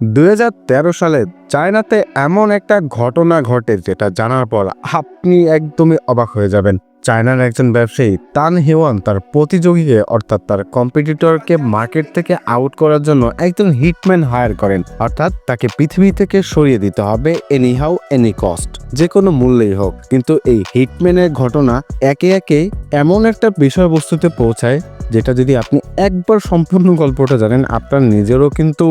দুই হাজার তেরো সালে চায়নাতে এমন একটা ঘটনা ঘটে যেটা জানার পর আপনি একদমই অবাক হয়ে যাবেন। চায়নার একজন ব্যবসায়ী তান হেওয়ান তার প্রতিযোগীকে অর্থাৎ তার কম্পিটিটরকে মার্কেট থেকে আউট করার জন্য একজন হিটম্যান হায়ার করেন। অর্থাৎ তাকে পৃথিবী থেকে সরিয়ে দিতে হবে এনি হাউ এনি কস্ট যে কোনো মূল্যেই হোক। কিন্তু এই হিটম্যানের ঘটনা একে একে এমন একটা বিষয়বস্তুতে পৌঁছায়, যেটা যদি আপনি একবার সম্পূর্ণ গল্পটা জানেন, আপনার নিজেরও কিন্তু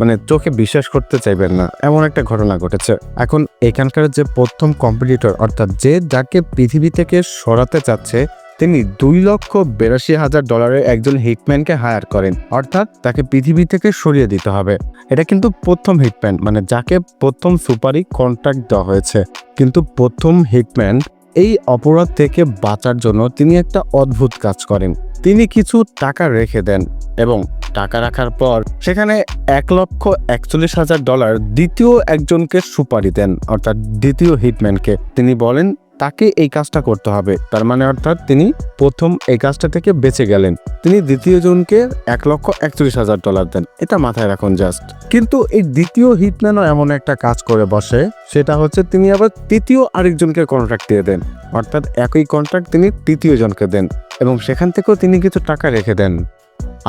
মানে চোখে বিশ্বাস করতে চাইবেন না, এমন একটা ঘটনা ঘটেছে। এখন এখানকার যে প্রথম কম্পিটিটর অর্থাৎ যে যাকে পৃথিবী থেকে সরাতে চাচ্ছে, তিনি দুই লক্ষ বিরাশি হাজার ডলারের একজন হিটম্যানকে হায়ার করেন, অর্থাৎ তাকে পৃথিবী থেকে সরিয়ে দিতে হবে। এটা কিন্তু প্রথম হিটম্যান মানে যাকে প্রথম সুপারি কন্ট্রাক্ট দেওয়া হয়েছে। কিন্তু প্রথম হিটম্যান এই অপরাধ থেকে বাঁচার জন্য তিনি একটা অদ্ভুত কাজ করেন। তিনি কিছু টাকা রেখে দেন এবং টাকা রাখার পর সেখানে এক লক্ষ একচল্লিশ হাজার ডলার দ্বিতীয় একজনকে সুপারি দেন, অর্থাৎ দ্বিতীয় হিটম্যানকে। তিনি বলেন, তাকে এই কাজটা করতে হবে। তার মানে অর্থাৎ তিনি প্রথম এই কাজটা থেকে বেঁচে গেলেন। তিনি দ্বিতীয় জনকে এক লক্ষ একচল্লিশ হাজার ডলার দেন। এটা মাথায় রাখুন জাস্ট। কিন্তু এই দ্বিতীয় হিটম্যানও এমন একটা কাজ করে বসে, সেটা হচ্ছে তিনি আবার তৃতীয় আরেকজনকে কন্ট্রাক্ট দিয়ে দেন। অর্থাৎ একই কন্ট্রাক্ট তিনি তৃতীয় জনকে দেন এবং সেখান থেকেও তিনি কিছু টাকা রেখে দেন।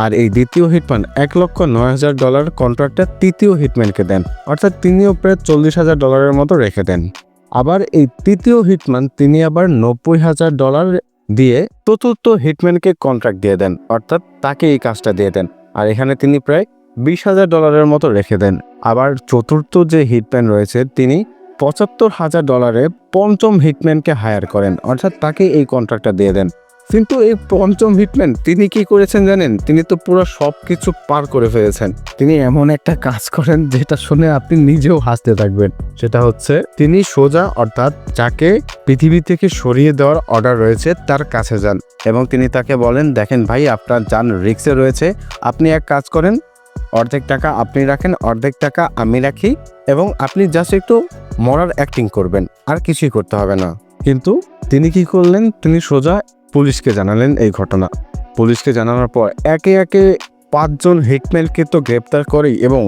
আর এই দ্বিতীয় হিটম্যান এক লক্ষ নয় হাজার ডলার কন্ট্রাক্টটা তৃতীয় হিটম্যানকে দেন। অর্থাৎ তিনিও প্রায় চল্লিশ হাজার ডলারের মতো রেখে দেন। আবার এই তৃতীয় হিটম্যান তিনি আবার নব্বই হাজার ডলার দিয়ে চতুর্থ হিটম্যানকে কন্ট্রাক্ট দিয়ে দেন। অর্থাৎ তাকে এই কাজটা দিয়ে দেন। আর এখানে তিনি প্রায় বিশ হাজার ডলারের মতো রেখে দেন। আবার চতুর্থ যে হিটম্যান রয়েছে, তিনি পঁচাত্তর হাজার ডলারে পঞ্চম হিটম্যানকে হায়ার করেন। অর্থাৎ তাকে এই কন্ট্রাক্টটা দিয়ে দেন। কিন্তু এই পঞ্চম হিটম্যান, তিনি কি করেছেন জানেন? তিনি তো পুরো সব কিছু পার করে ফেলেছেন। তিনি এমন একটা কাজ করেন যেটা শুনে আপনি নিজেও হাসতে থাকবেন। সেটা হচ্ছে, তিনি সোজা অর্থাৎ যাকে পৃথিবী থেকে সরিয়ে দেওয়ার অর্ডার রয়েছে, তার কাছে যান। এবং তিনি তাকে বলেন, দেখেন ভাই, আপনার যান রিক্সে রয়েছে। আপনি এক কাজ করেন, অর্ধেক টাকা আপনি রাখেন, অর্ধেক টাকা আমি রাখি এবং আপনি জাস্ট একটু মরার অ্যাক্টিং করবেন। আর কিছুই করতে হবে না। কিন্তু তিনি কি করলেন? তিনি সোজা পুলিশকে জানালেন এই ঘটনা। পুলিশকে জানানোর পর একে একে পাঁচজন হিটম্যানকে তো গ্রেপ্তার করেই এবং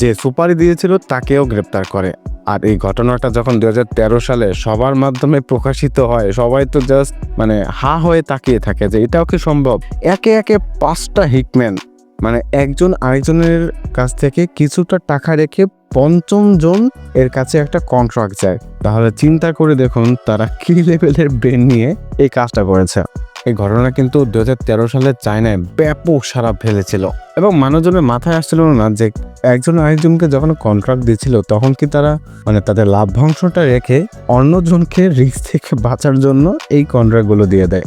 যে সুপারি দিয়েছিল তাকেও গ্রেপ্তার করে। আর এই ঘটনাটা যখন দুই হাজার তেরো সালে সবার মাধ্যমে প্রকাশিত হয়, সবাই তো জাস্ট মানে হা হয়ে তাকিয়ে থাকে যে এটাও কি সম্ভব? একে একে পাঁচটা হিটম্যান মানে একজন আরেকজনের কাছ থেকে কিছুটা টাকা রেখে পঞ্চম জন এর কাছে একটা কন্ট্রাক্ট যায় তাহলে চিন্তা করে দেখুন তারা কি লেভেলের ব্রেন নিয়ে এই কাজটা করেছে। এই ঘটনা কিন্তু দু হাজার সালে চায়নায় ব্যাপক সারা ফেলেছিল এবং মানুষজনের মাথায় আসছিল না যে একজন আরেকজনকে যখন কন্ট্রাক্ট দিয়েছিল তখন কি তারা মানে তাদের লাভ্যাংশটা রেখে অন্যজনকে রিস্ক থেকে বাঁচার জন্য এই কন্ট্রাক্টগুলো দিয়ে দেয়।